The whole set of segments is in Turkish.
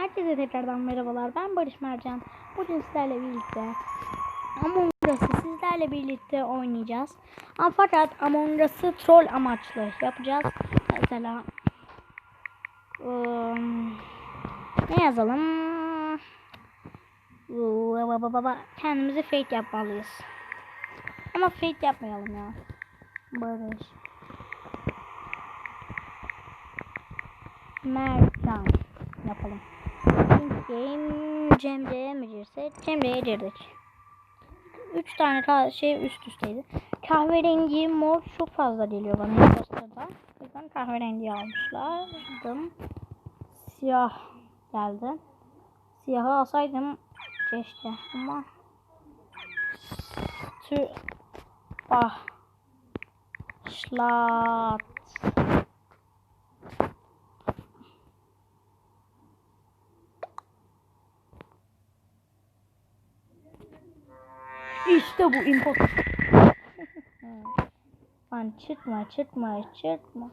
Herkese tekrardan merhabalar. Ben Barış Mercan. Bugün sizlerle birlikte Among Us'ı sizlerle birlikte oynayacağız. Ama fakat Among Us'ı troll amaçlı yapacağız. Mesela ım, ne yazalım? Kendimizi fake yapmalıyız. Ama fake yapmayalım ya. Barış. Mercan yapalım. Game Cemre'ye mi girsek? Cemre'ye girdik. Üç tane ka- şey üst üsteydi. Kahverengi mor çok fazla geliyor bana imposterda. O yüzden kahverengi almışlar. Siyah geldi. Siyahı alsaydım keşke ama tü bah şlat İşte bu imposter. Lan çıkma çıkma çıkma.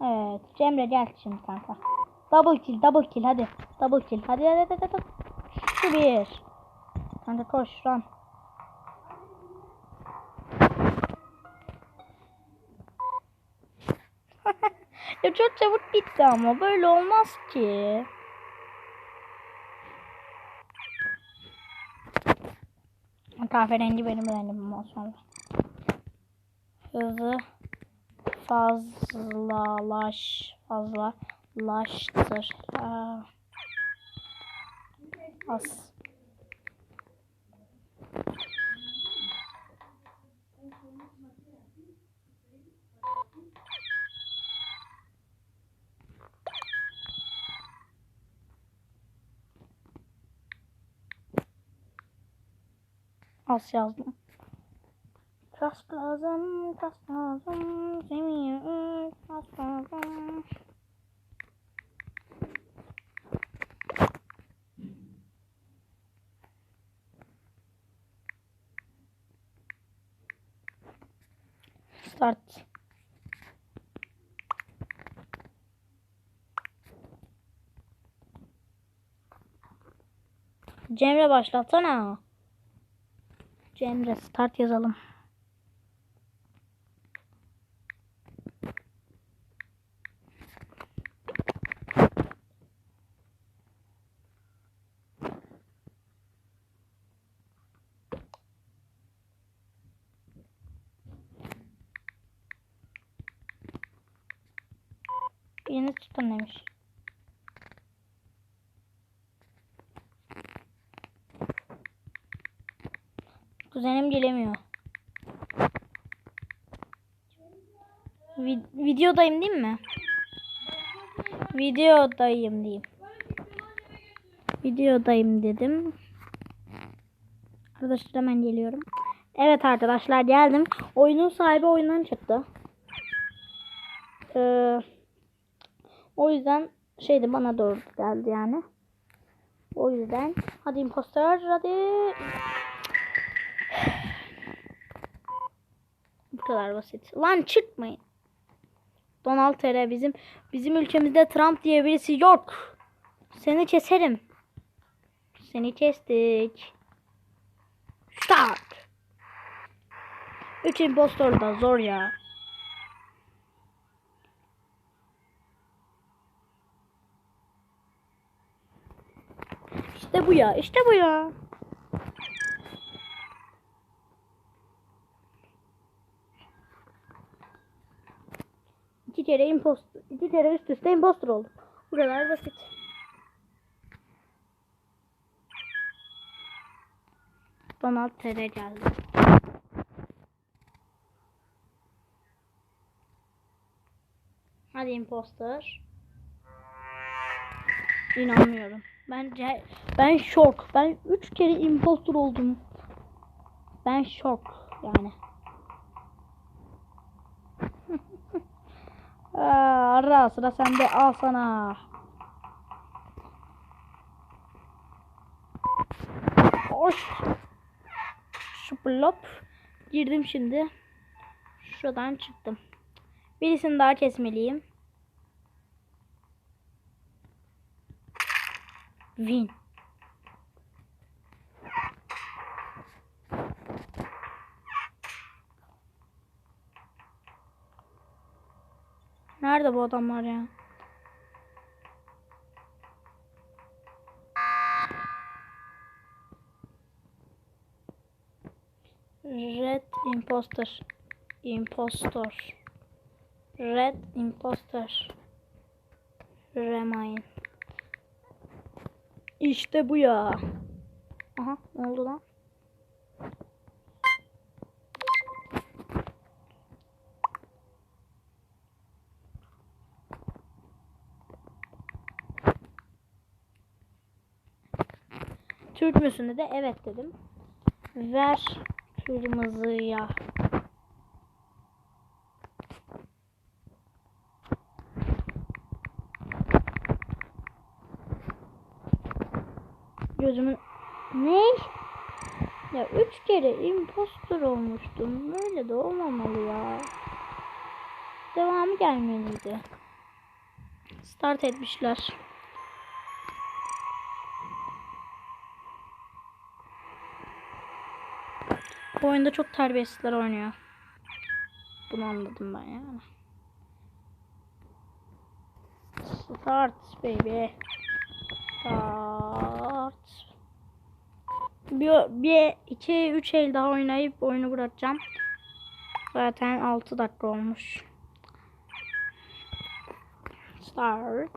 Evet Cemre gel şimdi kanka. Double kill double kill hadi. Double kill hadi hadi hadi. hadi. Şu bir. Kanka koş run. ya çok çabuk bitti ama böyle olmaz ki. Kahverengi benim rengim olsun. Hızı fazlalaş fazlalaştır. Aa. Az. Az yazdım. Kas lazım, kas lazım, seviyorum, kas lazım. Start. Cemre başlatsana. Cemre start yazalım. Birini tutun demiş. Kuzenim gelemiyor. Vi- videodayım değil mi? Videodayım diyeyim. Videodayım dedim. Arkadaşlar hemen geliyorum. Evet arkadaşlar geldim. Oyunun sahibi oyundan çıktı. Ee, o yüzden şeydi bana doğru geldi yani. O yüzden hadi impostor hadi. Kadar basit. Lan çıkmayın. Donald Trump bizim bizim ülkemizde Trump diye birisi yok. Seni keserim. Seni kestik. Start. Üç impostor da zor ya. İşte bu ya. işte bu ya. İki kere imposter, iki kere üst üste imposter oldum. Bu kadar basit. Donald TR geldi. Hadi imposter. İnanmıyorum. Bence ben şok. Ben üç kere imposter oldum. Ben şok yani. Aa, Ara sıra sende al sana. Hoş. Şuplop. Girdim şimdi. Şuradan çıktım. Birisini daha kesmeliyim. Win. Nerede bu adamlar ya? Red imposter. Impostor. Red imposter. Remain. İşte bu ya. Aha ne oldu lan? Türk müsün de evet dedim. Ver kırmızıya. Gözümün ne? Ya üç kere impostor olmuştum. Böyle de olmamalı ya. Devamı gelmeliydi. Start etmişler. Bu oyunda çok terbiyesizler oynuyor. Bunu anladım ben yani. Start baby. Start. Bir, bir iki üç el daha oynayıp oyunu bırakacağım. Zaten 6 dakika olmuş. Start.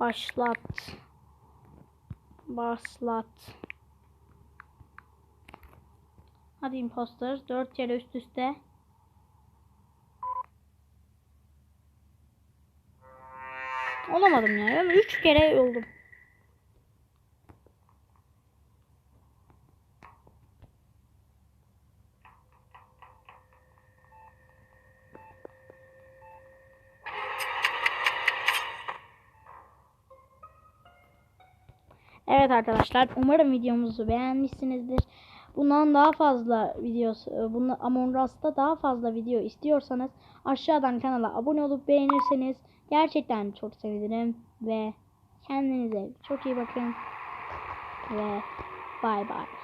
Başlat. Başlat. Hadi imposter. 4 kere üst üste. Olamadım ya. 3 kere oldum. Evet arkadaşlar umarım videomuzu beğenmişsinizdir. Bundan daha fazla videosu, bunu Among Us'ta daha fazla video istiyorsanız aşağıdan kanala abone olup beğenirseniz gerçekten çok sevinirim ve kendinize çok iyi bakın ve bay bay.